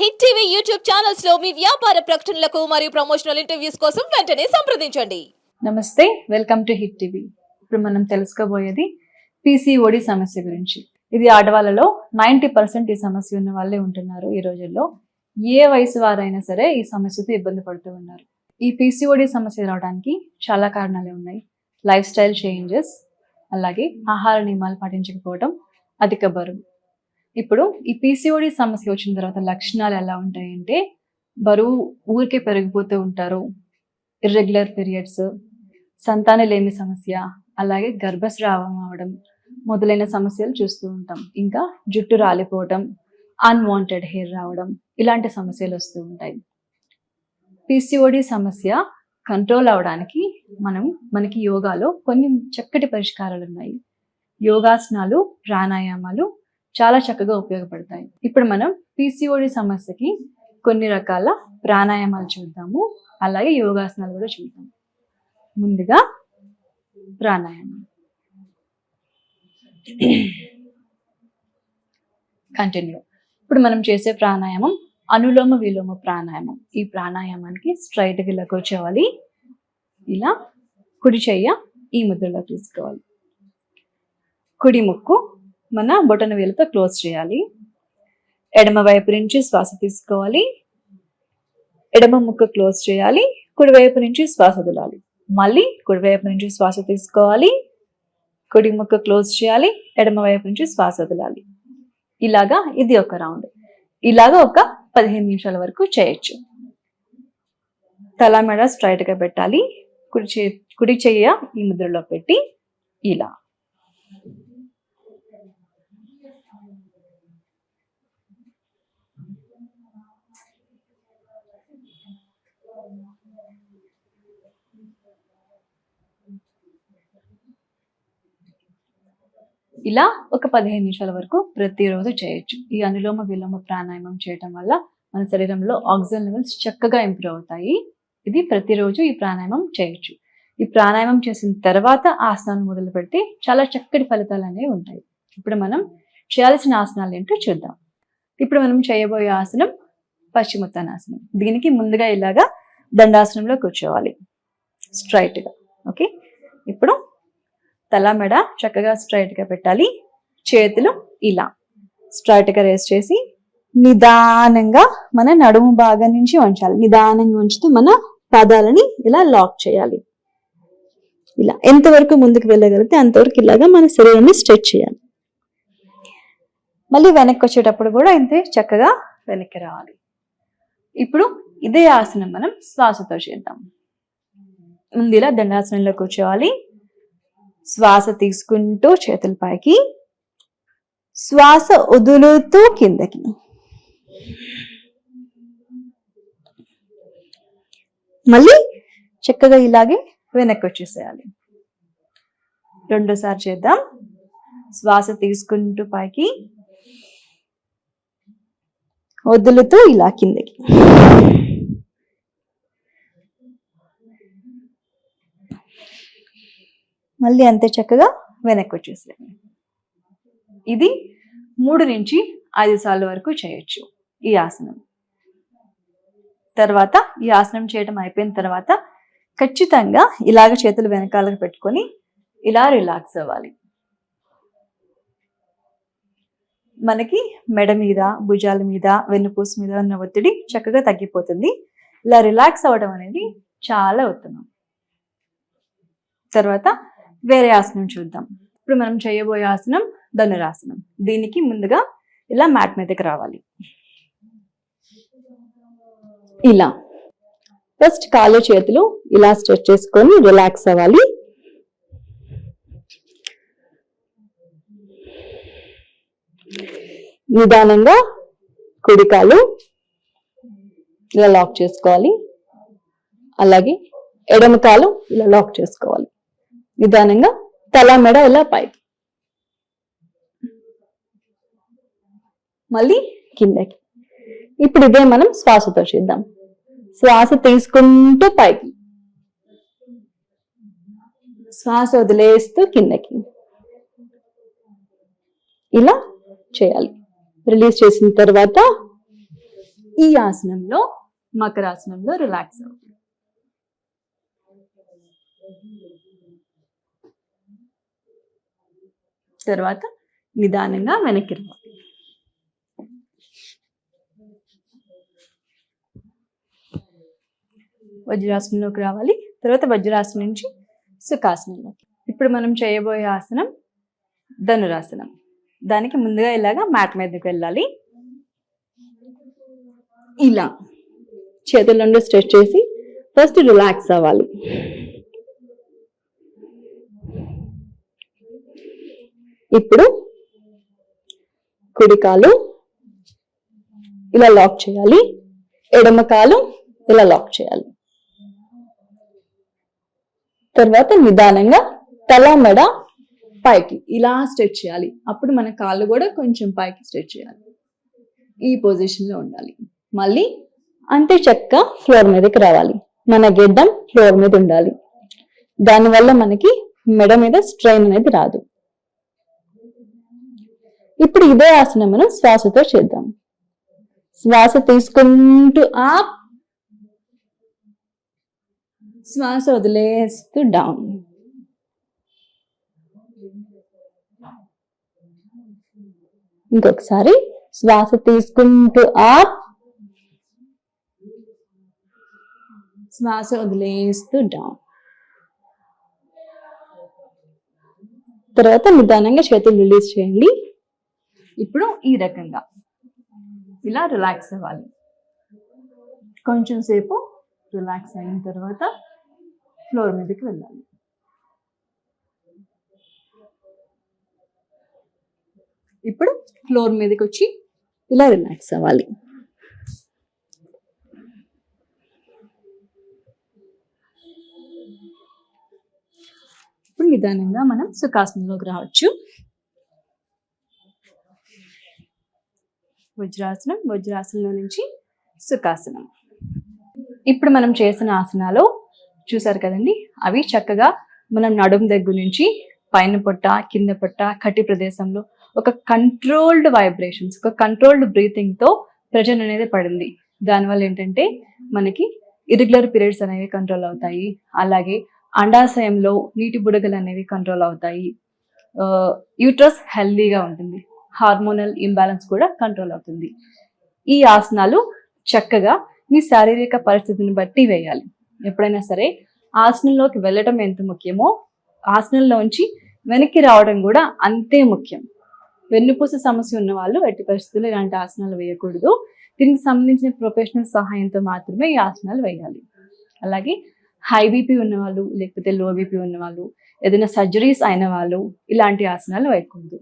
Hit TV YouTube ఛానల్స్లో మీ వ్యాపార ప్రకటనలకు మరియు ప్రమోషనల్ ఇంటర్వ్యూస్ కోసం వెంటనే సంప్రదించండి. నమస్తే వెల్కమ్ టు హిట్ టీవీ. ఇప్పుడు మనం తెలుసుకోబోయేది పీసీఓడి సమస్య గురించి. ఇది ఆడవాళ్ళలో నైంటీ పర్సెంట్ ఈ సమస్య ఉన్న వాళ్ళే ఉంటున్నారు ఈ రోజుల్లో. ఏ వయసు వారైనా సరే ఈ సమస్యతో ఇబ్బంది పడుతూ ఉన్నారు. ఈ పీసీఓడి సమస్య రావడానికి చాలా కారణాలు ఉన్నాయి. లైఫ్ స్టైల్ చేంజెస్ అలాగే ఆహార నియమాలు పాటించకపోవడం అధిక బరువు. ఇప్పుడు ఈ పీసీఓడి సమస్య వచ్చిన తర్వాత లక్షణాలు ఎలా ఉంటాయంటే బరువు ఊరికే పెరిగిపోతూ ఉంటారు. ఇర్రెగ్యులర్ పీరియడ్స్ సంతానలేమి సమస్య అలాగే గర్భస్రావం అవడం మొదలైన సమస్యలు చూస్తూ ఉంటాం. ఇంకా జుట్టు రాలిపోవడం అన్వాంటెడ్ హెయిర్ రావడం ఇలాంటి సమస్యలు వస్తూ ఉంటాయి. పీసీఓడి సమస్య కంట్రోల్ అవడానికి మనం మనకి యోగాలో కొన్ని చక్కటి పరిష్కారాలు ఉన్నాయి. యోగాసనాలు ప్రాణాయామాలు చాలా చక్కగా ఉపయోగపడతాయి. ఇప్పుడు మనం పీసీఓడి సమస్యకి కొన్ని రకాల ప్రాణాయామాలు చూద్దాము. అలాగే యోగాసనాలు కూడా చూద్దాం. ముందుగా ప్రాణాయామం. కంటిన్యూ ఇప్పుడు మనం చేసే ప్రాణాయామం అనులోమ విలోమ ప్రాణాయామం. ఈ ప్రాణాయామానికి స్ట్రైట్గా ఇలా కూర్చోవాలి. ఇలా కుడి చెయ్య ఈ ముద్రలో తీసుకోవాలి. కుడి ముక్కు మన బొటన వేలుతో క్లోజ్ చేయాలి. ఎడమ వైపు నుంచి శ్వాస తీసుకోవాలి. ఎడమ ముక్క క్లోజ్ చేయాలి. కుడివైపు నుంచి శ్వాస వదలాలి. మళ్ళీ కుడివైపు నుంచి శ్వాస తీసుకోవాలి. కుడి ముక్క క్లోజ్ చేయాలి. ఎడమ వైపు నుంచి శ్వాస వదలాలి. ఇలాగా ఇది ఒక రౌండ్. ఇలాగా ఒక పదిహేను నిమిషాల వరకు చేయొచ్చు. తల మెడ స్ట్రైట్గా పెట్టాలి. కుడి చే కుడి చెయ్య ఈ ముద్రలో పెట్టి ఇలా. ఇలా ఒక పదిహేను నిమిషాల వరకు ప్రతిరోజు చేయొచ్చు. ఈ అనులోమ విలోమ ప్రాణాయామం చేయటం వల్ల మన శరీరంలో ఆక్సిజన్ లెవెల్స్ చక్కగా ఇంప్రూవ్ అవుతాయి. ఇది ప్రతిరోజు ఈ ప్రాణాయామం చేయొచ్చు. ఈ ప్రాణాయామం చేసిన తర్వాత ఆసనాలు మొదలు పెడితే చాలా చక్కటి ఫలితాలు అనేవి ఉంటాయి. ఇప్పుడు మనం చేయాల్సిన ఆసనాలు ఏంటో చూద్దాం. ఇప్పుడు మనం చేయబోయే ఆసనం పశ్చిమోత్తానాసనం దీనికి ముందుగా ఇలాగా దండాసనంలో కూర్చోవాలి. స్ట్రైట్గా. ఓకే? ఇప్పుడు తల మెడ చక్కగా స్ట్రైట్గా పెట్టాలి. చేతులు ఇలా స్ట్రైట్గా రేస్ చేసి నిదానంగా మన నడుము భాగం నుంచి ఉంచాలి నిదానంగా ఉంచుతూ మన పాదాలని ఇలా లాక్ చేయాలి. ఇలా ఎంతవరకు ముందుకు వెళ్ళగలిగితే అంతవరకు ఇలాగా మన శరీరాన్ని స్ట్రెచ్ చేయాలి. మళ్ళీ వెనక్కి వచ్చేటప్పుడు కూడా ఇంతే చక్కగా వెనక్కి రావాలి. ఇప్పుడు ఇదే ఆసనం మనం శ్వాసతో చేద్దాం. ముందు ఇలా దండాసనంలో కూర్చోవాలి శ్వాస తీసుకుంటూ చేతుల పైకి. శ్వాస వదులుతూ కిందకి. మళ్ళీ చక్కగా ఇలాగే వెనక్కి వచ్చేసేయాలి. రెండోసారి చేద్దాం. శ్వాస తీసుకుంటూ పైకి. వదులుతూ ఇలా కిందకి. మళ్ళీ అంతే చక్కగా వెనక్కి వచ్చేసేయండి ఇది మూడు నుంచి ఐదు సార్లు వరకు చేయొచ్చు ఈ ఆసనం. తర్వాత ఈ ఆసనం చేయడం అయిపోయిన తర్వాత ఖచ్చితంగా ఇలాగ చేతులు వెనకాలకు పెట్టుకొని ఇలా రిలాక్స్ అవ్వాలి. మనకి మెడ మీద భుజాల మీద వెన్నుపూస మీద ఉన్న ఒత్తిడి చక్కగా తగ్గిపోతుంది. ఇలా రిలాక్స్ అవ్వడం అనేది చాలా ఉత్తమం. తర్వాత వేరే ఆసనం చూద్దాం. ఇప్పుడు మనం చేయబోయే ఆసనం ధనురాసనం. దీనికి ముందుగా ఇలా మ్యాట్ మీదకి రావాలి. ఇలా. ఫస్ట్ కాళ్ళు చేతులు ఇలా స్ట్రెచ్ చేసుకొని రిలాక్స్ అవ్వాలి. నిదానంగా కుడికాలు ఇలా లాక్ చేసుకోవాలి. అలాగే ఎడమ కాలు ఇలా లాక్ చేసుకోవాలి. నిదానంగా తల మెడ ఇలా పైకి? మళ్ళీ కిందకి. ఇప్పుడు ఇదే మనం శ్వాసతో చేద్దాం. శ్వాస తీసుకుంటూ పైకి. శ్వాస వదిలేస్తూ కిందకి. ఇలా చేయాలి. రిలీజ్ చేసిన తర్వాత ఈ ఆసనంలో మకరాసనంలో రిలాక్స్ అవుతుంది తర్వాత నిదానంగా వెనక్కి రావాలి. వజ్రాసనంలోకి రావాలి. తర్వాత వజ్రాసనం నుంచి సుఖాసనంలోకి. ఇప్పుడు మనం చేయబోయే ఆసనం ధనురాసనం. దానికి ముందుగా ఇలాగా మ్యాట్ మీదకి వెళ్ళాలి. ఇలా చేతుల నుండి స్ట్రెచ్ చేసి ఫస్ట్ రిలాక్స్ అవ్వాలి. ఇప్పుడు కుడి కాలు ఇలా లాక్ చేయాలి. ఎడమ కాలు ఇలా లాక్ చేయాలి. తర్వాత నిదానంగా తల మెడ పైకి ఇలా స్ట్రెచ్ చేయాలి. అప్పుడు మన కాళ్ళు కూడా కొంచెం పైకి స్ట్రెచ్ చేయాలి. ఈ పొజిషన్లో ఉండాలి. మళ్ళీ అంతే చక్క ఫ్లోర్ మీదకి రావాలి. మన గెడ్డం ఫ్లోర్ మీద ఉండాలి. దానివల్ల మనకి మెడ మీద స్ట్రెయిన్ అనేది రాదు. ఇప్పుడు ఇదే ఆసనం మనం శ్వాసతో చేద్దాం. శ్వాస తీసుకుంటూ అప్ శ్వాస వదిలేస్తూ డౌన్. ఇంకొకసారి శ్వాస తీసుకుంటూ అప్ శ్వాస వదిలేస్తూ డౌన్. తర్వాత నిదానంగా చేతులు రిలీజ్ చేయండి. ఇప్పుడు ఈ రకంగా. ఇలా రిలాక్స్ అవ్వాలి. కొంచెం సేపు రిలాక్స్ అయిన తర్వాత ఫ్లోర్ మీదకి వెళ్ళాలి. ఇప్పుడు ఫ్లోర్ మీదకి వచ్చి ఇలా రిలాక్స్ అవ్వాలి. ఇప్పుడు నిదానంగా మనం సుఖాసనంలోకి రావచ్చు. వజ్రాసనం వజ్రాసనంలో నుంచి సుఖాసనం. ఇప్పుడు మనం చేసిన ఆసనాలు చూసారు కదండి? అవి చక్కగా మనం నడుము దగ్గర నుంచి పైన పొట్ట కింద పొట్ట కటి ప్రదేశంలో ఒక కంట్రోల్డ్ వైబ్రేషన్స్ ఒక కంట్రోల్డ్ బ్రీతింగ్తో ప్రెజర్ అనేది పడింది. దానివల్ల ఏంటంటే మనకి ఇరెగ్యులర్ పీరియడ్స్ అనేవి కంట్రోల్ అవుతాయి. అలాగే అండాశయంలో నీటి బుడగలు అనేవి కంట్రోల్ అవుతాయి. యూట్రస్ హెల్దీగా ఉంటుంది. హార్మోనల్ ఇంబ్యాలెన్స్ కూడా కంట్రోల్ అవుతుంది. ఈ ఆసనాలు చక్కగా మీ శారీరక పరిస్థితిని బట్టి వేయాలి. ఎప్పుడైనా సరే ఆసనంలోకి వెళ్ళటం ఎంత ముఖ్యమో ఆసనంలోంచి వెనక్కి రావడం కూడా అంతే ముఖ్యం. వెన్నుపూస సమస్య ఉన్న వాళ్ళు ఎట్టి పరిస్థితుల్లో ఇలాంటి ఆసనాలు వేయకూడదు. దీనికి సంబంధించిన ప్రొఫెషనల్ సహాయంతో మాత్రమే ఈ ఆసనాలు వేయాలి. అలాగే హై బీపీ ఉన్నవాళ్ళు లేకపోతే లో బీపీ ఉన్నవాళ్ళు ఏదైనా సర్జరీస్ అయిన వాళ్ళు ఇలాంటి ఆసనాలు వేయకూడదు.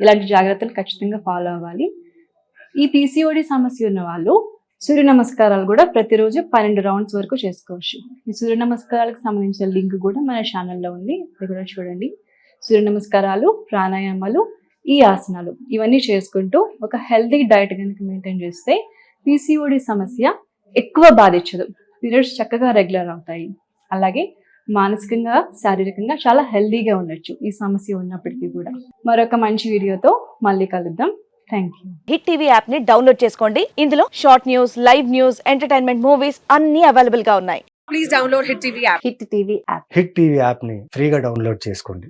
ఇలాంటి జాగ్రత్తలు ఖచ్చితంగా ఫాలో అవ్వాలి. ఈ పీసీఓడి సమస్య ఉన్న వాళ్ళు సూర్య నమస్కారాలు కూడా ప్రతిరోజు పన్నెండు రౌండ్స్ వరకు చేసుకోవచ్చు. ఈ సూర్య నమస్కారాలకు సంబంధించిన లింక్ కూడా మన ఛానల్లో ఉంది. అది కూడా చూడండి. సూర్య నమస్కారాలు ప్రాణాయామాలు ఈ ఆసనాలు ఇవన్నీ చేసుకుంటూ ఒక హెల్తీ డైట్ కనుక మెయింటైన్ చేస్తే పీసీఓడి సమస్య ఎక్కువ బాధించదు. పీరియడ్స్ చక్కగా రెగ్యులర్ అవుతాయి. అలాగే మానసికంగా శారీరకంగా చాలా హెల్తీగా ఉండొచ్చు ఈ సమస్య ఉన్నప్పటికీ కూడా. మరొక మంచి వీడియోతో మళ్ళీ కలుద్దాం. థ్యాంక్ యూ హిట్ టీవీ యాప్ని డౌన్లోడ్ చేసుకోండి. ఇందులో short news live news entertainment movies అన్ని అవైలబుల్గా ఉన్నాయి. Please download Hit TV app. Hit TV app. Hit TV యాప్ని ఫ్రీగా డౌన్లోడ్ చేసుకోండి.